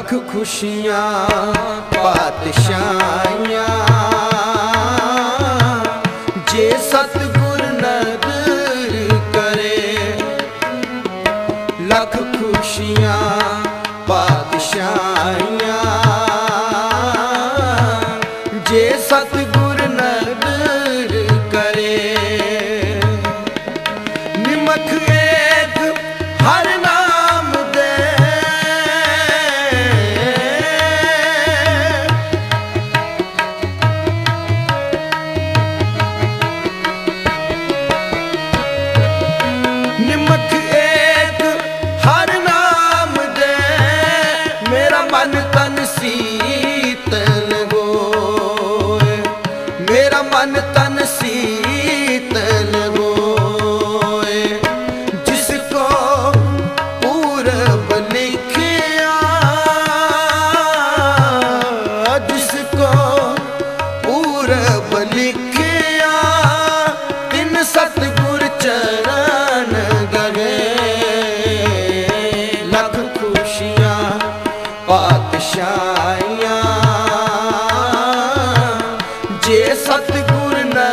ਖੁਸ਼ੀਆਂ ਪਾਤਸ਼ਾਹਾਂ ਜੇ ਸਤਿਗੁਰ ਨਦਰ ਕਰੇ, ਲੱਖ ਖੁਸ਼ੀਆਂ ਪਾਤਸ਼ਾਹਾਂ ਜੇ ਸਤਿਗੁਰ ਨਦਰ ਕਰੇ, ਨਿਮਖ ਏਕ ਹਰ ਨਾਮ ਗੁਰਬ ਲਿਖਿਆ ਤਿੰਨ ਸਤਗੁਰ ਚਰਨ ਗਗੇ ਲੱਖ ਖੁਸ਼ੀਆਂ ਪਾਤਸ਼ਾਹੀਆਂ ਜੇ ਸਤਗੁਰ ਨਾ